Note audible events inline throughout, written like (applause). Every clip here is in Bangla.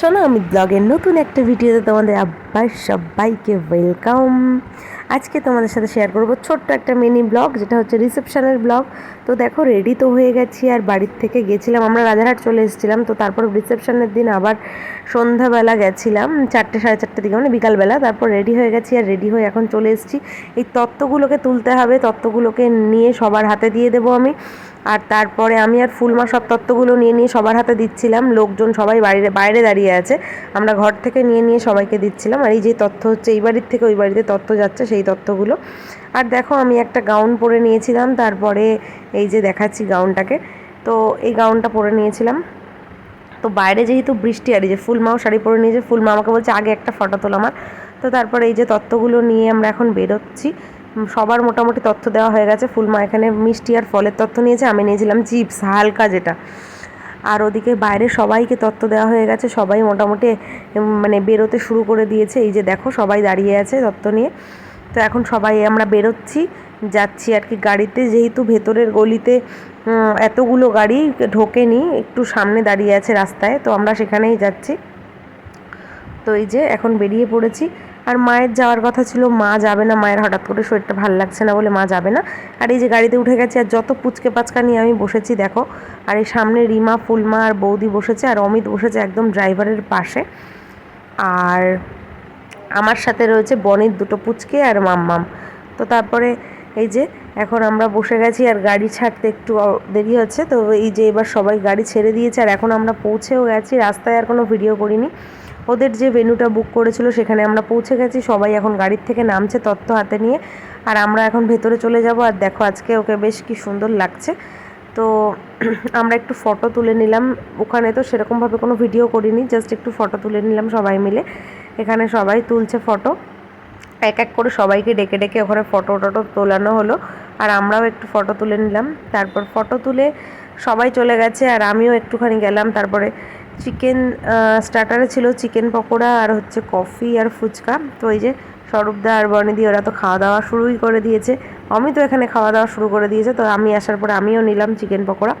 শোনো, আমি ব্লগের নতুন একটা ভিডিওতে তোমাদের আবার সবাইকে ওয়েলকাম আজকে তোমাদের সাথে শেয়ার করব ছোট্ট একটা মিনি ব্লগ যেটা হচ্ছে রিসেপশনের ব্লগ তো দেখো রেডি তো হয়ে গেছি আর বাড়ির থেকে গেছিলাম। আমরা রাজারহাট চলে এসেছিলাম, তো তারপর রিসেপশনের দিন আবার সন্ধ্যাবেলা গেছিলাম, চারটে, সাড়ে চারটে দিকে মানে বিকালবেলা। তারপর রেডি হয়ে গেছি আর রেডি হয়ে এখন চলে এসেছি। এই তত্ত্বগুলোকে তুলতে হবে, তত্ত্বগুলোকে নিয়ে সবার হাতে দিয়ে দেবো আমি। আর তারপরে আমি আর ফুলমা সব তত্ত্বগুলো নিয়ে নিয়ে সবার হাতে দিচ্ছিলাম। লোকজন সবাই বাইরে বাইরে দাঁড়িয়ে আছে। আমরা ঘর থেকে নিয়ে নিয়ে সবাইকে দিচ্ছিলাম। আর এই যে তথ্য হচ্ছে, এই বাড়ির থেকে ওই বাড়িতে তথ্য যাচ্ছে সেই তথ্যগুলো আর দেখো, আমি একটা গাউন পরে নিয়েছিলাম। তারপরে এই যে দেখাচ্ছি গাউনটাকে। তো এই গাউনটা পরে নিয়েছিলাম। তো বাইরে যেহেতু বৃষ্টি, আর এই যে ফুলমাও শাড়ি পরে নিয়েছে, ফুলমা আমাকে বলছে, আগে একটা ফটো তোল আমার। তো তারপরে এই যে তত্ত্বগুলো নিয়ে আমরা এখন বেরোচ্ছি। সবার মোটামুটি তথ্য দেওয়া হয়ে গেছে। ফুলমা এখানে মিষ্টি আর ফলের তথ্য নিয়েছে। আমি নিয়েছিলাম চিপস, হালকা যেটা। আর ওদিকে বাইরে সবাইকে তত্ত্ব দেওয়া হয়ে গেছে। সবাই মোটামুটি মানে বেরোতে শুরু করে দিয়েছে। এই যে দেখো, সবাই দাঁড়িয়ে আছে তত্ত্ব নিয়ে। তো এখন সবাই, আমরা বেরোচ্ছি, যাচ্ছি আর কি গাড়িতে। যেহেতু ভেতরের গলিতে এতগুলো গাড়ি ঢোকেনি, একটু সামনে দাঁড়িয়ে আছে রাস্তায়। তো আমরা সেখানেই যাচ্ছি। তো এই যে এখন বেরিয়ে পড়েছি। আর মায়ের যাওয়ার কথা ছিল, মা যাবে না, মায়ের হঠাৎ করে শরীরটা ভালো লাগছে না বলে মা যাবে না। আর এই যে গাড়িতে উঠে গেছি, আর যত পুচকে পাচকা নিয়ে আমি বসেছি, দেখো, আর এই সামনে রিমা, ফুলমা আর বৌদি বসেছে, আর অমিত বসেছে একদম ড্রাইভারের পাশে। আর আমার সাথে রয়েছে বনির দুটো পুচকে আর মাম্মাম। তো তারপরে এই যে, এখন আমরা বসে গেছি, আর গাড়ি ছাড়তে একটু দেরি হচ্ছে, তো এই যে এবার সবাই গাড়ি ছেড়ে দিয়েছে, আর এখন আমরা পৌঁছেও গেছি, রাস্তায় আর কোনো ভিডিও করিনি। ওদের যে ভেনুটা বুক করেছিল সেখানে আমরা পৌঁছে গেছি। সবাই এখন গাড়ির থেকে নামছে তত্ত্ব হাতে নিয়ে। আর আমরা এখন ভেতরে চলে যাব আর দেখো আজকে ওকে বেশ কি সুন্দর লাগছে। তো (clears throat) আমরা একটু ফটো তুলে নিলাম। ওখানে তো সেরকমভাবে কোনো ভিডিও করিনি জাস্ট একটু ফটো তুলে নিলাম সবাই মিলে। এখানে সবাই তুলছে ফটো এক এক করে সবাইকে ডেকে ডেকে ওখানে ফটো টটো তোলানো হলো। আর আমরাও একটু ফটো তুলে নিলাম। তারপর ফটো তুলে সবাই চলে গেছে আর আমিও একটুখানি গেলাম। তারপরে চিকেন স্টার্টারে ছিল চিকেন পকোড়া আর হচ্ছে কফি আর ফুচকা। তো এই যে স্বরূপদা আর বর্ণিদি ওরা তো খাওয়া দাওয়া শুরুই করে দিয়েছে। আমি তো এখানে খাওয়া দাওয়া শুরু করে দিয়েছে, তো আমি আসার পরে আমিও নিলাম চিকেন পকোড়া।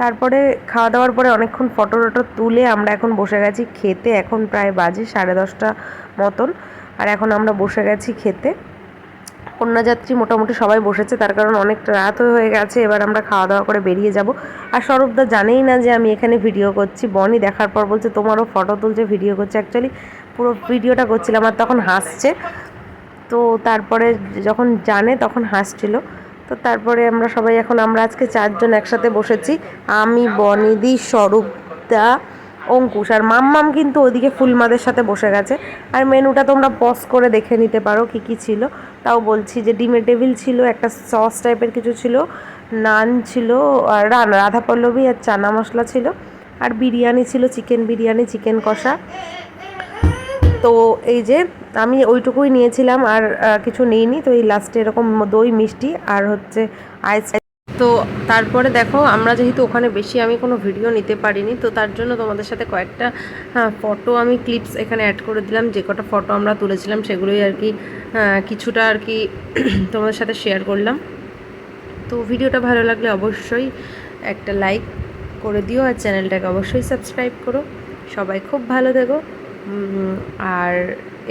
তারপরে খাওয়া দাওয়ার পরে অনেকক্ষণ ফটো টটো তুলে আমরা এখন বসে গেছি খেতে। এখন প্রায় বাজে সাড়ে দশটা মতন, আর এখন আমরা বসে গেছি খেতে। কন্যাযাত্রী মোটামুটি সবাই বসেছে, তার কারণ অনেকটা রাত হয়ে গেছে, এবার আমরা খাওয়া দাওয়া করে বেরিয়ে যাব। আর স্বরূপদা জানেই না যে আমি এখানে ভিডিও করছি। বনি দেখার পর বলছে, তোমারও ফটো তুলছে ভিডিও করছে। অ্যাকচুয়ালি পুরো ভিডিওটা করছিলাম আর তখন হাসছে। তো তারপরে যখন জানে তখন হাসছিল। তো তারপরে আমরা সবাই এখন, আমরা আজকে চারজন একসাথে বসেছি। আমি বনিদি স্বরূপদা অঙ্কুশ আর মাম্মাম কিন্তু ওদিকে ফুলমাদের সাথে বসে গেছে। আর মেনুটা তোমরা পজ করে দেখে নিতে পারো কি কি ছিল। তাও বলছি যে ডিমের টেবিল ছিল, একটা সস টাইপের কিছু ছিল, নান ছিল, আর রাধা পল্লবী আর চানা মশলা ছিল, আর বিরিয়ানি ছিল, চিকেন বিরিয়ানি, চিকেন কষা। তো এই যে আমি ওইটুকুই নিয়েছিলাম, আর কিছু নিইনি, তো এই লাস্টে এরকম দই, মিষ্টি, আর হচ্ছে আইস তো তারপরে দেখো, আমরা যেহেতু ওখানে বেশি আমি কোনো ভিডিও নিতে পারিনি, তো তার জন্য তোমাদের সাথে কয়েকটা ফটো আমি ক্লিপস এখানে অ্যাড করে দিলাম। যে কটা ফটো আমরা তুলেছিলাম সেগুলোই আর কি কিছুটা আর কি (clears throat) তোমাদের সাথে শেয়ার করলাম। তো ভিডিওটা ভালো লাগলে অবশ্যই একটা লাইক করে দিও আর চ্যানেলটাকে অবশ্যই সাবস্ক্রাইব করো। সবাই খুব ভালো থেকো। আর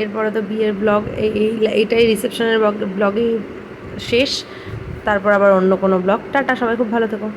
এরপরে তো বিয়ের ব্লগ এই এইটাই রিসেপশনের ব্লগেই শেষ। তারপর আবার অন্য কোনো ব্লগ। টাটা সবাই খুব ভালো থেকো।